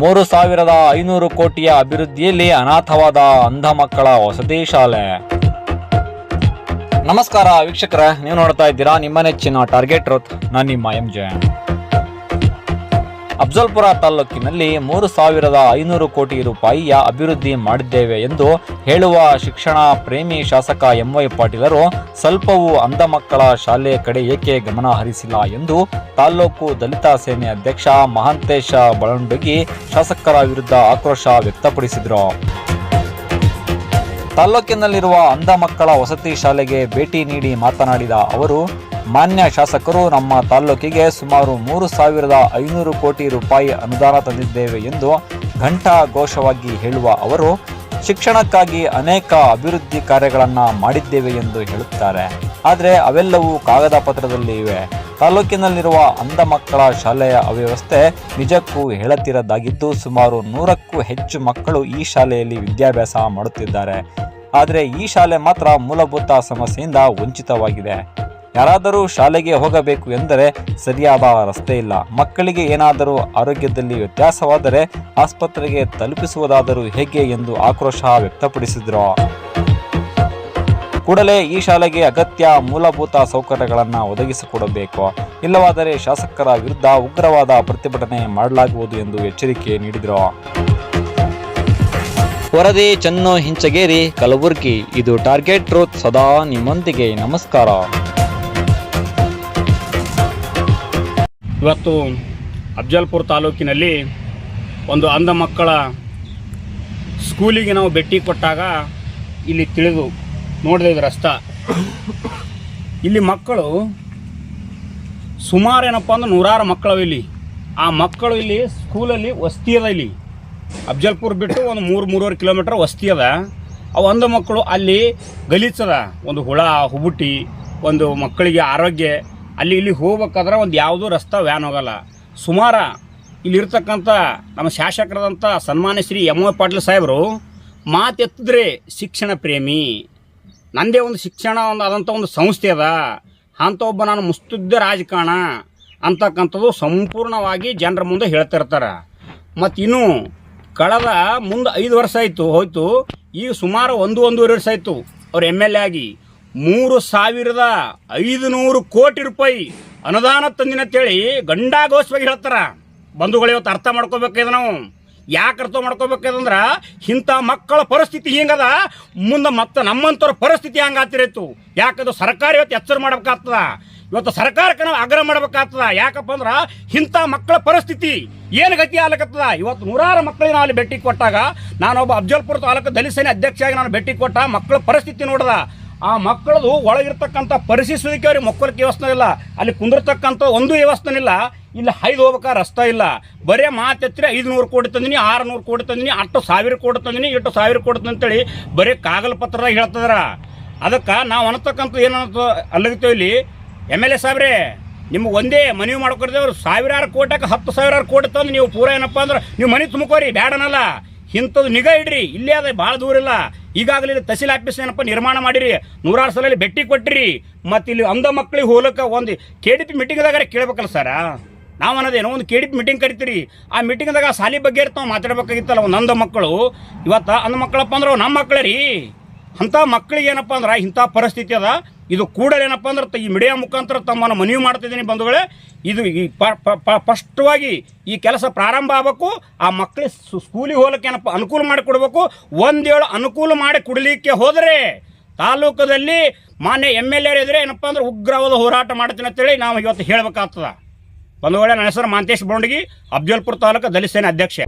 ಮೂರು ಸಾವಿರದ ಐನೂರು ಕೋಟಿಯ ಅಭಿವೃದ್ಧಿಯಲ್ಲಿ ಅನಾಥವಾದ ಅಂಧ ಮಕ್ಕಳ ವಸತಿ ಶಾಲೆ. ನಮಸ್ಕಾರ ವೀಕ್ಷಕರ, ನೀವು ನೋಡ್ತಾ ಇದ್ದೀರಾ ನಿಮ್ಮ ನೆಚ್ಚಿನ ಟಾರ್ಗೆಟ್ ರೋತ್ ನಾನು ನಿಮ್ಮ ಎಂ ಜೆ ಅಫ್ಜಲ್ಪುರ ತಾಲೂಕಿನಲ್ಲಿ ಮೂರು ಸಾವಿರದ ಐನೂರು ಕೋಟಿ ರೂಪಾಯಿಯ ಅಭಿವೃದ್ಧಿ ಮಾಡಿದ್ದೇವೆ ಎಂದು ಹೇಳುವ ಶಿಕ್ಷಣ ಪ್ರೇಮಿ ಶಾಸಕ ಎಂವೈ ಪಾಟೀಲರು ಸ್ವಲ್ಪವೂ ಅಂಧ ಮಕ್ಕಳ ಶಾಲೆ ಕಡೆ ಏಕೆ ಗಮನ ಹರಿಸಿಲ್ಲ ಎಂದು ತಾಲೂಕು ದಲಿತ ಸೇನೆ ಅಧ್ಯಕ್ಷ ಮಹಾಂತೇಶ ಬಳಂಡುಗಿ ಶಾಸಕರ ವಿರುದ್ಧ ಆಕ್ರೋಶ ವ್ಯಕ್ತಪಡಿಸಿದರು. ತಾಲ್ಲೂಕಿನಲ್ಲಿರುವ ಅಂಧ ಮಕ್ಕಳ ವಸತಿ ಶಾಲೆಗೆ ಭೇಟಿ ನೀಡಿ ಮಾತನಾಡಿದ ಅವರು, ಮಾನ್ಯ ಶಾಸಕರು, ನಮ್ಮ ತಾಲೂಕಿಗೆ ಸುಮಾರು ಮೂರು ಸಾವಿರದ ಐನೂರು ಕೋಟಿ ರೂಪಾಯಿ ಅನುದಾನ ತಂದಿದ್ದೇವೆ ಎಂದು ಘಂಟಾ ಘೋಷವಾಗಿ ಹೇಳುವ ಅವರು, ಶಿಕ್ಷಣಕ್ಕಾಗಿ ಅನೇಕ ಅಭಿವೃದ್ಧಿ ಕಾರ್ಯಗಳನ್ನು ಮಾಡಿದ್ದೇವೆ ಎಂದು ಹೇಳುತ್ತಾರೆ. ಆದರೆ ಅವೆಲ್ಲವೂ ಕಾಗದ ಪತ್ರದಲ್ಲಿ ಇವೆ. ತಾಲೂಕಿನಲ್ಲಿರುವ ಅಂಧ ಮಕ್ಕಳ ಶಾಲೆಯ ಅವ್ಯವಸ್ಥೆ ನಿಜಕ್ಕೂ ಹೇಳುತ್ತಿರದಾಗಿದ್ದು ಸುಮಾರು ನೂರಕ್ಕೂ ಹೆಚ್ಚು ಮಕ್ಕಳು ಈ ಶಾಲೆಯಲ್ಲಿ ವಿದ್ಯಾಭ್ಯಾಸ ಮಾಡುತ್ತಿದ್ದಾರೆ. ಆದರೆ ಈ ಶಾಲೆ ಮಾತ್ರ ಮೂಲಭೂತ ಸಮಸ್ಯೆಯಿಂದ ವಂಚಿತವಾಗಿದೆ. ಯಾರಾದರೂ ಶಾಲೆಗೆ ಹೋಗಬೇಕು ಎಂದರೆ ಸರಿಯಾದ ರಸ್ತೆ ಇಲ್ಲ. ಮಕ್ಕಳಿಗೆ ಏನಾದರೂ ಆರೋಗ್ಯದಲ್ಲಿ ವ್ಯತ್ಯಾಸವಾದರೆ ಆಸ್ಪತ್ರೆಗೆ ತಲುಪಿಸುವುದಾದರೂ ಹೇಗೆ ಎಂದು ಆಕ್ರೋಶ ವ್ಯಕ್ತಪಡಿಸಿದರು. ಕೂಡಲೇ ಈ ಶಾಲೆಗೆ ಅಗತ್ಯ ಮೂಲಭೂತ ಸೌಕರ್ಯಗಳನ್ನು ಒದಗಿಸಿಕೊಡಬೇಕು. ಇಲ್ಲವಾದರೆ ಶಾಸಕರ ವಿರುದ್ಧ ಉಗ್ರವಾದ ಪ್ರತಿಭಟನೆ ಮಾಡಲಾಗುವುದು ಎಂದು ಎಚ್ಚರಿಕೆ ನೀಡಿದರು. ವರದಿ ಚನ್ನು ಹಿಂಚಗೇರಿ ಕಲಬುರ್ಗಿ. ಇದು ಟಾರ್ಗೆಟ್ ಟ್ರೂತ್ ಸದಾ ನಿಮ್ಮೊಂದಿಗೆ. ನಮಸ್ಕಾರ. ಇವತ್ತು ಅಫ್ಜಲ್ಪುರ ತಾಲೂಕಿನಲ್ಲಿ ಒಂದು ಅಂಧ ಮಕ್ಕಳ ಸ್ಕೂಲಿಗೆ ನಾವು ಭೇಟಿ ಕೊಟ್ಟಾಗ ಇಲ್ಲಿ ತಿಳಿದು ನೋಡಿದೆ ಇದು ರಸ್ತ ಇಲ್ಲಿ ಮಕ್ಕಳು ಸುಮಾರು ಏನಪ್ಪ ಅಂದ್ರೆ ನೂರಾರು ಮಕ್ಕಳವ ಇಲ್ಲಿ. ಆ ಮಕ್ಕಳು ಇಲ್ಲಿ ಸ್ಕೂಲಲ್ಲಿ ವಸ್ತಿ ಅದ ಇಲ್ಲಿ. ಅಫ್ಜಲ್ಪುರ್ ಬಿಟ್ಟು ಒಂದು ಮೂರು, ಮೂರುವರೆ ಕಿಲೋಮೀಟ್ರ್ ವಸ್ತಿ ಅದ. ಅವು ಒಂದು ಮಕ್ಕಳು ಅಲ್ಲಿ ಗಲೀಜದ ಒಂದು ಹುಳ ಹುಬುಟ್ಟಿ ಒಂದು ಮಕ್ಕಳಿಗೆ ಆರೋಗ್ಯ. ಅಲ್ಲಿ ಇಲ್ಲಿ ಹೋಗ್ಬೇಕಾದ್ರೆ ಒಂದು ಯಾವುದೂ ರಸ್ತೆ ವ್ಯಾನ್ ಹೋಗಲ್ಲ. ಸುಮಾರ ಇಲ್ಲಿರ್ತಕ್ಕಂಥ ನಮ್ಮ ಶಾಸಕರಾದಂಥ ಸನ್ಮಾನ್ಯ ಶ್ರೀ ಎಂ ಒ ಪಾಟೀಲ್ ಸಾಹೇಬರು ಮಾತೆತ್ತಿದ್ರೆ ಶಿಕ್ಷಣ ಪ್ರೇಮಿ. ನಂದೇ ಒಂದು ಶಿಕ್ಷಣ ಒಂದು ಆದಂಥ ಒಂದು ಸಂಸ್ಥೆ ಅದ. ಅಂಥ ಒಬ್ಬ ನಾನು ಮುಸ್ತುದ್ದ ರಾಜಕಾರಣ ಅಂತಕ್ಕಂಥದ್ದು ಸಂಪೂರ್ಣವಾಗಿ ಜನರ ಮುಂದೆ ಹೇಳ್ತಿರ್ತಾರೆ ಮತ್ತು ಇನ್ನು ಕಳೆದ ಮುಂದೆ ಐದು ವರ್ಷ ಆಯಿತು, ಹೋಯ್ತು. ಈಗ ಸುಮಾರು ಒಂದು, ಒಂದೂವರೆ ವರ್ಷ ಆಯಿತು. ಅವ್ರ ಎಂ ಎಲ್ ಎ ಆಗಿ ಮೂರು ಸಾವಿರದ ಐದು ನೂರು ಕೋಟಿ ರೂಪಾಯಿ ಅನುದಾನ ತಂದಿನಂತೇಳಿ ಗಂಡಾಗೋಸ್ವಾಗಿ ಹೇಳ್ತಾರ. ಬಂಧುಗಳು ಇವತ್ತು ಅರ್ಥ ಮಾಡ್ಕೋಬೇಕಾಗಿದೆ ನಾವು. ಯಾಕೆ ಅರ್ಥ ಮಾಡ್ಕೋಬೇಕಂದ್ರ ಇಂಥ ಮಕ್ಕಳ ಪರಿಸ್ಥಿತಿ ಹಿಂಗದ? ಮುಂದೆ ಮತ್ತೆ ನಮ್ಮಂಥವ್ರ ಪರಿಸ್ಥಿತಿ ಹಂಗಾತಿರೈತು ಯಾಕಂದ್ರೆ ಸರ್ಕಾರ ಇವತ್ತು ಎಚ್ಚರ ಮಾಡ್ಬೇಕಾಗ್ತದ? ಇವತ್ತು ಸರ್ಕಾರಕ್ಕೆ ನಾವು ಆಗ್ರಹ ಮಾಡ್ಬೇಕಾಗ್ತದ? ಯಾಕಪ್ಪ ಅಂದ್ರೆ ಇಂಥ ಮಕ್ಕಳ ಪರಿಸ್ಥಿತಿ ಏನು ಗತಿ ಆಗ್ಲಕತ್ತದ? ಇವತ್ತು ನೂರಾರು ಮಕ್ಕಳಿಗೆ ನಾವು ಅಲ್ಲಿ ಭೇಟಿ ಕೊಟ್ಟಾಗ ನಾನೊಬ್ಬ ಅಫ್ಜಲ್ಪುರ ತಾಲೂಕು ದಲಿತ ಸೇನೆ ಅಧ್ಯಕ್ಷರಾಗಿ ನಾನು ಭೇಟಿ ಕೊಟ್ಟ ಮಕ್ಕಳ ಪರಿಸ್ಥಿತಿ ನೋಡ್ದ. ಆ ಮಕ್ಕಳದು ಒಳಗಿರ್ತಕ್ಕಂಥ ಪರಿಸ್ಥಿತಿ ಅವ್ರಿಗೆ ಮಕ್ಕಳಕ್ಕೆ ವ್ಯವಸ್ಥೆ ಇಲ್ಲ. ಅಲ್ಲಿ ಕುಂದಿರ್ತಕ್ಕಂಥ ಒಂದು ವ್ಯವಸ್ಥೆ ಇಲ್ಲ. ಇಲ್ಲಿ ಹೈದು ಹೋಗ್ಬೇಕಾ? ರಸ್ತೆ ಇಲ್ಲ. ಬರೇ ಮಾತೆತ್ತಿರ ಐದುನೂರು ಕೋಟಿ ತಂದಿನಿ, ಆರುನೂರು ಕೋಟಿ ತಂದಿನಿ ಅಷ್ಟು ಸಾವಿರ ಕೋಟಿ ತಂದಿನಿ ಇಷ್ಟು ಸಾವಿರ ಕೋಟಿ ಅಂತೇಳಿ ಬರೀ ಕಾಗಲ್ ಪತ್ರದಾಗ ಹೇಳ್ತದ್ರ. ಅದಕ್ಕೆ ನಾವು ಅನ್ನತಕ್ಕಂಥ ಏನಂತ ಅಲ್ಲಗಿತ್ತೇವೆ ಇಲ್ಲಿ, ಎಂ ಎಲ್ ಎ ಸಾಹೇಬ್ರೆ ನಿಮ್ಗೆ ಒಂದೇ ಮನವಿ ಮಾಡ್ಕೊಡ್ತೇವ್ರು ಸಾವಿರಾರು ಕೋಟಕ್ಕೆ ಹತ್ತು ಸಾವಿರಾರು ಕೋಟಿ ತಂದು ನೀವು ಪೂರ ಏನಪ್ಪ ಅಂದ್ರೆ ನೀವು ಮನೆ ತುಂಬ್ಕೋರಿ ಬ್ಯಾಡನಲ್ಲ ಇಂಥದ್ದು ನಿಗಾ ಇಡ್ರಿ, ಇಲ್ಲೇ ಅದ ಭಾಳ ದೂರ ಇಲ್ಲ. ಈಗಾಗಲೇ ತಹಸೀಲ್ ಆಫೀಸ್ ಏನಪ್ಪ ನಿರ್ಮಾಣ ಮಾಡಿರಿ, ನೂರಾರು ಸಲ ಭೇಟಿ ಕೊಟ್ಟಿರಿ. ಮತ್ತು ಇಲ್ಲಿ ಅಂಧ ಮಕ್ಕಳಿಗೆ ಹೋಲಕ್ಕೆ ಒಂದು ಕೆ ಡಿ ಪಿ ಮೀಟಿಂಗ್ದಾಗ ಕೇಳ್ಬೇಕಲ್ಲ ಸರ? ನಾವು ಅನ್ನೋದೇನೋ? ಒಂದು ಕೇಡಿಟ್ ಮೀಟಿಂಗ್ ಕರಿತೀರಿ. ಆ ಮೀಟಿಂಗ್ದಾಗ ಸಾಲಿ ಬಗ್ಗೆ ಇರ್ತಾವ ಮಾತಾಡ್ಬೇಕಾಗಿತ್ತಲ್ಲ ಒಂದೊಂದು ಮಕ್ಕಳು. ಇವತ್ತು ಅಂದ ಮಕ್ಕಳಪ್ಪ ಅಂದ್ರೆ ನಮ್ಮ ಮಕ್ಕಳ ರೀ. ಅಂಥ ಮಕ್ಕಳಿಗೆ ಏನಪ್ಪ ಅಂದ್ರೆ, ಇಂಥ ಪರಿಸ್ಥಿತಿ ಅದ. ಇದು ಕೂಡಲೇ ಏನಪ್ಪ ಅಂದ್ರೆ ಈ ಮೀಡಿಯಾ ಮುಖಾಂತರ ತಮ್ಮನ್ನು ಮನವಿ ಮಾಡ್ತಿದ್ದೀನಿ ಬಂಧುಗಳೇ. ಇದು ಈ ಸ್ಪಷ್ಟವಾಗಿ ಈ ಕೆಲಸ ಪ್ರಾರಂಭ ಆಗಬೇಕು. ಆ ಮಕ್ಕಳಿಗೆ ಸ್ಕೂಲಿಗೆ ಹೋಗ್ಲಿಕ್ಕೆ ಏನಪ್ಪ ಅನುಕೂಲ ಮಾಡಿ ಕೊಡಬೇಕು ಒಂದೇಳು ಅನುಕೂಲ ಮಾಡಿ ಕೊಡಲಿಕ್ಕೆ ಹೋದರೆ ತಾಲೂಕದಲ್ಲಿ ಮಾನ್ಯ ಎಂ ಎಲ್ ಎ ಇದ್ರೆ ಏನಪ್ಪ ಅಂದ್ರೆ ಉಗ್ರವಾದ ಹೋರಾಟ ಮಾಡ್ತೀನಿ ಅಂತೇಳಿ ನಾವು ಇವತ್ತು ಹೇಳ್ಬೇಕಾಗ್ತದ. ಬಂಧುಗಳೇ ನನ್ನ ಹೆಸರು ಮಾಂತೇಶ್ ಬೌಂಡಗಿ ಅಬ್ಜಲ್ಪುರ್ ತಾಲೂಕು ದಲಿತ ಸೇನೆ ಅಧ್ಯಕ್ಷ.